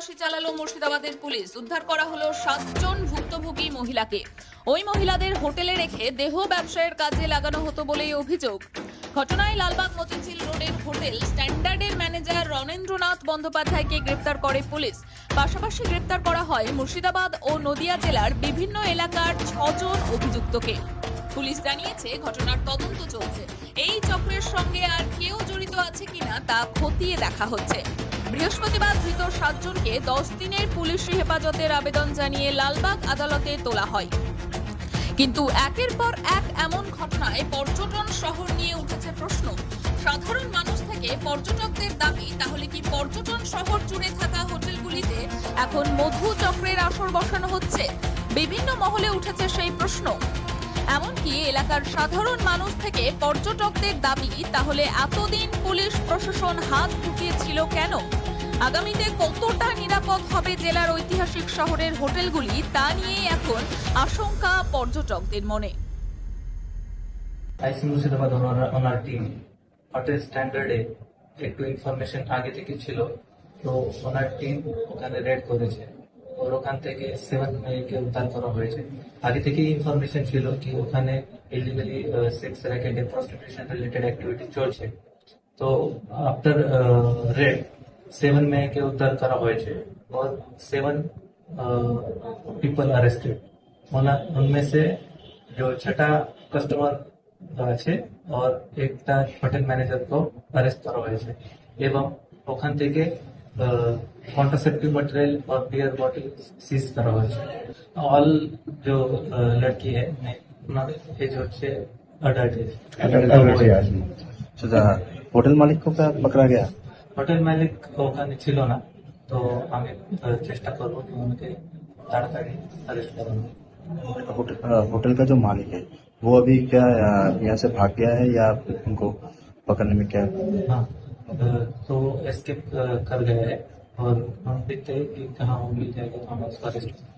মুর্শিদাবাদের পুলিশ। উদ্ধার করা হলো সাতজন ভুক্তভোগী মহিলাকে। ওই মহিলাদের হোটেলে রেখে দেহ ব্যবসায়ের কাজে লাগানো হতো বলেই অভিযোগ। ঘটনায় লালবাগ মতিঝিল রোডের হোটেল স্ট্যান্ডার্ডের ম্যানেজার রণেন্দ্রনাথ বন্দ্যোপাধ্যায়কে গ্রেপ্তার করে পুলিশ। পাশাপাশি গ্রেপ্তার করা হয় মুর্শিদাবাদ ও নদিয়া জেলার বিভিন্ন এলাকার ছজন অভিযুক্তকে। পুলিশ জানিয়েছে, ঘটনার তদন্ত চলছে। এই চক্রের সঙ্গে আর কেউ জড়িত আছে কিনা তা খতিয়ে দেখা হচ্ছে। বৃহস্পতিবার ধৃত সাতজনকে দশ দিনের পুলিশি হেফাজতের আবেদন জানিয়ে লালবাগ আদালতে তোলা হয়। কিন্তু একের পর এক এমন ঘটনায় পর্যটন শহর নিয়ে উঠেছে প্রশ্ন। সাধারণ মানুষ থেকে পর্যটকদের দাবি, তাহলে কি পর্যটন শহর জুড়ে থাকা হোটেলগুলিতে এখন মধু চক্রের আসর বসানো হচ্ছে? বিভিন্ন মহলে উঠেছে সেই প্রশ্ন। এমনকি এলাকার সাধারণ মানুষ থেকে পর্যটকদের দাবি, তাহলে এতদিন পুলিশ প্রশাসন হাত ঢুকিয়েছিল কেন? আগামীতে কতটা নিরাপদ হবে জেলার ঐতিহাসিক শহরের হোটেলগুলি, তা নিয়েই এখন আশঙ্কা পর্যটকদের মনে। আইসি মুর্শিদাবাদ ওনার টিম হোটেল স্ট্যান্ডার্ডে একটু ইনফরমেশন আগে থেকে ছিল, তো ওনার টিম ওখানে রেড করেছে। ওর ওখান থেকে সেভেন মেয়েকে উদ্ধার করা হয়েছে আগে থেকেই ইনফরমেশন ছিল কি ওখানে illegally sex racket prostitution related activity চলছে তো আফটার रेड सेवन में के उद्धार करा হয়েছে और सेवन पीपल अरेस्टेड उनमें से जो छठा कस्टमर আছে और একটা হোটেল ম্যানেজার को अरेस्ट করা হয়েছে এবং ওখান থেকে कॉन्ट्रासेप्टिव मटेरियल और बियर बॉटल सीज করা হয়েছে অল जो uh, लड़की है ওনাদের এজ হচ্ছে অ্যাডাল্ট এজ अच्छा होटल मालिक को क्या पकड़ा गया হোটেল মালিক ওখানে ছিল না তো আমি আহ, চেষ্টা করবো কি ওনাকে তাড়াতাড়ি অ্যারেস্ট করানো होटल अ, होटल का जो मालिक है वो अभी क्या अ, यहाँ से भाग गया है या उनको पकड़ने में क्या हाँ अ, तो एस्केप कर गया है और हम देखते हैं कि कहाँ वो जाएगा तो हम उसका अरेस्ट